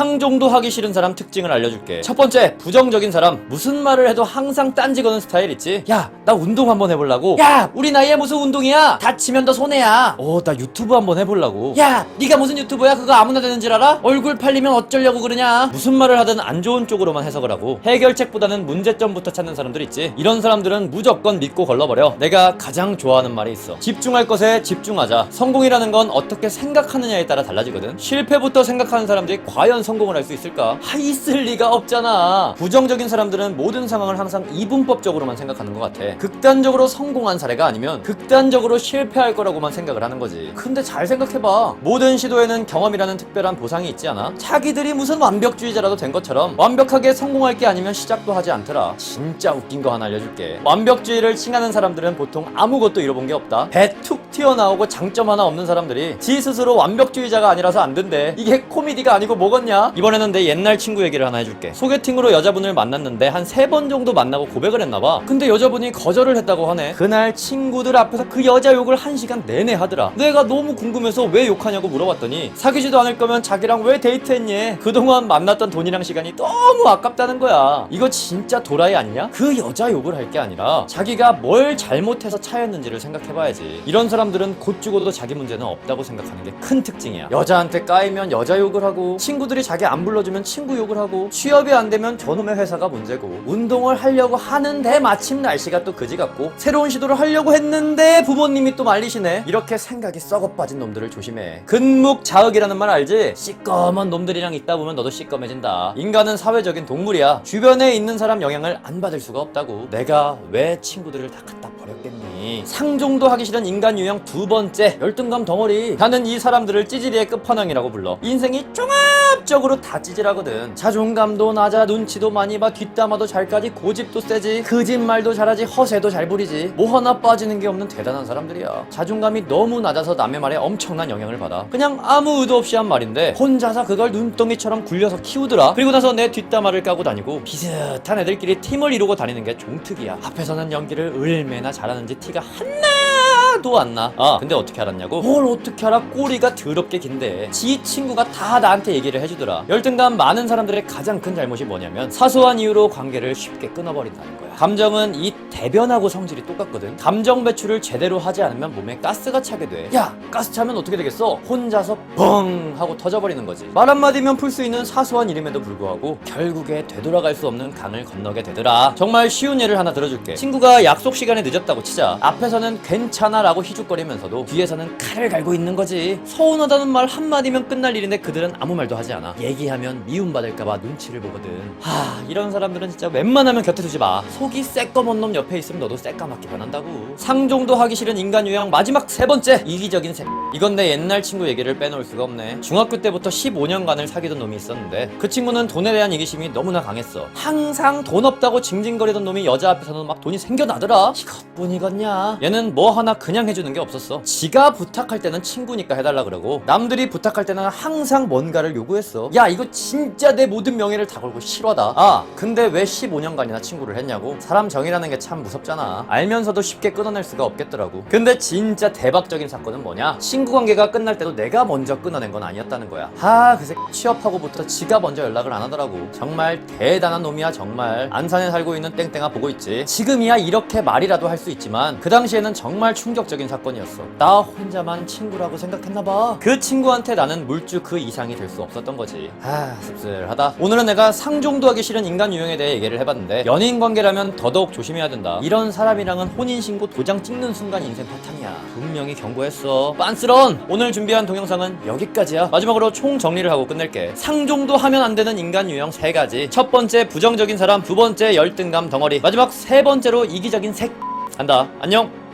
상종도 하기 싫은 사람 특징을 알려줄게. 첫 번째, 부정적인 사람. 무슨 말을 해도 항상 딴지 거는 스타일 있지? 야, 나 운동 한번 해보려고. 야, 우리 나이에 무슨 운동이야? 다치면 더 손해야. 어, 나 유튜브 한번 해보려고. 야, 네가 무슨 유튜버야? 그거 아무나 되는 줄 알아? 얼굴 팔리면 어쩌려고 그러냐? 무슨 말을 하든 안 좋은 쪽으로만 해석을 하고 해결책보다는 문제점부터 찾는 사람들 있지. 이런 사람들은 무조건 믿고 걸러버려. 내가 가장 좋아하는 말이 있어. 집중할 것에 집중하자. 성공이라는 건 어떻게 생각하느냐에 따라 달라지거든. 실패부터 생각하는 사람들이 과연 성공을 할 수 있을까? 하, 있을 리가 없잖아. 부정적인 사람들은 모든 상황을 항상 이분법적으로만 생각하는 것 같아. 극단적으로 성공한 사례가 아니면 극단적으로 실패할 거라고만 생각을 하는 거지. 근데 잘 생각해봐. 모든 시도에는 경험이라는 특별한 보상이 있지 않아? 자기들이 무슨 완벽주의자라도 된 것처럼 완벽하게 성공할 게 아니면 시작도 하지 않더라. 진짜 웃긴 거 하나 알려줄게. 완벽주의를 칭하는 사람들은 보통 아무것도 잃어본 게 없다. 배툭 튀어나오고 장점 하나 없는 사람들이 지 스스로 완벽주의자가 아니라서 안 된대. 이게 코미디가 아니고 뭐겠냐? 이번에는 내 옛날 친구 얘기를 하나 해줄게. 소개팅으로 여자분을 만났는데 한 세 번 정도 만나고 고백을 했나봐. 근데 여자분이 거절을 했다고 하네. 그날 친구들 앞에서 그 여자 욕을 한 시간 내내 하더라. 내가 너무 궁금해서 왜 욕하냐고 물어봤더니 사귀지도 않을 거면 자기랑 왜 데이트했니? 그동안 만났던 돈이랑 시간이 너무 아깝다는 거야. 이거 진짜 도라이 아니냐? 그 여자 욕을 할 게 아니라 자기가 뭘 잘못해서 차였는지를 생각해봐야지. 이런 사람들은 곧 죽어도 자기 문제는 없다고 생각하는 게 큰 특징이야. 여자한테 까이면 여자 욕을 하고 친구들이 자기 안 불러주면 친구 욕을 하고 취업이 안 되면 저놈의 회사가 문제고 운동을 하려고 하는데 마침 날씨가 또 그지 같고 새로운 시도를 하려고 했는데 부모님이 또 말리시네. 이렇게 생각이 썩어 빠진 놈들을 조심해. 근묵자흑이라는 말 알지? 시꺼먼 놈들이랑 있다 보면 너도 시꺼매진다. 인간은 사회적인 동물이야. 주변에 있는 사람 영향을 안 받을 수가 없다고. 내가 왜 친구들을 다 갖다 버렸겠니? 상종도 하기 싫은 인간 유형 두 번째 열등감 덩어리. 나는 이 사람들을 찌질이의 끝판왕이라고 불러. 인생이 종합적으로 다 찌질하거든. 자존감도 낮아, 눈치도 많이 봐, 뒷담화도 잘까지, 고집도 세지, 거짓말도 잘하지, 허세도 잘 부리지. 뭐 하나 빠지는 게 없는 대단한 사람들이야. 자존감이 너무 낮아서 남의 말에 엄청난 영향을 받아. 그냥 아무 의도 없이 한 말인데 혼자서 그걸 눈덩이처럼 굴려서 키우더라. 그리고 나서 내 뒷담화를 까고 다니고 비슷한 애들끼리 팀을 이루고 다니는 게 종특이야. 앞에서는 연기를 얼마나 잘하는지 티가 하나도 안 나. 아, 근데 어떻게 알았냐고? 뭘 어떻게 알아? 꼬리가 더럽게 긴데. 지 친구가 다 나한테 얘기를 해주더라. 열등감 많은 사람들의 가장 큰 잘못이 뭐냐면 사소한 이유로 관계를 쉽게 끊어버린다는 거야. 감정은 이 대변하고 성질이 똑같거든. 감정 배출을 제대로 하지 않으면 몸에 가스가 차게 돼. 야, 가스 차면 어떻게 되겠어? 혼자서 뻥 하고 터져버리는 거지. 말 한마디면 풀 수 있는 사소한 일임에도 불구하고 결국에 되돌아갈 수 없는 강을 건너게 되더라. 정말 쉬운 예를 하나 들어줄게. 친구가 약속 시간에 늦었다고 치자. 앞에서는 괜찮아라고 희죽거리면서도 뒤에서는 칼을 갈고 있는 거지. 서운하다는 말 한마디면 끝날 일인데 그들은 아무 말도 하지 않아. 얘기하면 미움받을까봐 눈치를 보거든. 하, 이런 사람들은 진짜 웬만하면 곁에 두지 마. 속이 새꺼먼 놈 옆에 있으면 너도 새까맣게 변한다고. 상종도 하기 싫은 인간 유형 마지막 세 번째 이기적인 새. 이건 내 옛날 친구 얘기를 빼놓을 수가 없네. 중학교 때부터 15년간을 사귀던 놈이 있었는데 그 친구는 돈에 대한 이기심이 너무나 강했어. 항상 돈 없다고 징징거리던 놈이 여자 앞에서는 막 돈이 생겨나더라. 이것뿐이겠냐? 얘는 뭐 하나 그냥 해주는 게 없었어. 지가 부탁할 때는 친구니까 해달라 그러고 남들이 부탁할 때는 항상 뭔가를 요구했어. 야 이거 진짜 내 모든 명예를 다 걸고 실화다. 아 근데 왜 15년간이나 친구를 했냐고? 사람 정이라는 게 참 무섭잖아. 알면서도 쉽게 끊어낼 수가 없겠더라고. 근데 진짜 대박적인 사건은 뭐냐? 친구 관계가 끝날 때도 내가 먼저 끊어낸 건 아니었다는 거야. 아, 그새 취업하고부터 지가 먼저 연락을 안 하더라고. 정말 대단한 놈이야, 정말. 안산에 살고 있는 땡땡아 보고 있지. 지금이야 이렇게 말이라도 할 수 있지만 그 당시에는 정말 충격적인 사건이었어. 나 혼자만 친구라고 생각했나봐. 그 친구한테 나는 물주 그 이상이 될 수 없었던 거지. 아, 씁쓸하다. 오늘은 내가 상종도 하기 싫은 인간 유형에 대해 얘기를 해봤는데 연인 관계라면 더더욱 조심해야 된다. 이런 사람이랑은 혼인신고 도장 찍는 순간 인생 파탄이야. 분명히 경고했어. 빤스런! 오늘 준비한 동영상은 여기까지야. 마지막으로 총 정리를 하고 끝낼게. 상종도 하면 안 되는 인간 유형 세 가지. 첫 번째 부정적인 사람, 두 번째 열등감 덩어리, 마지막 세 번째로 이기적인 색. 간다. 안녕.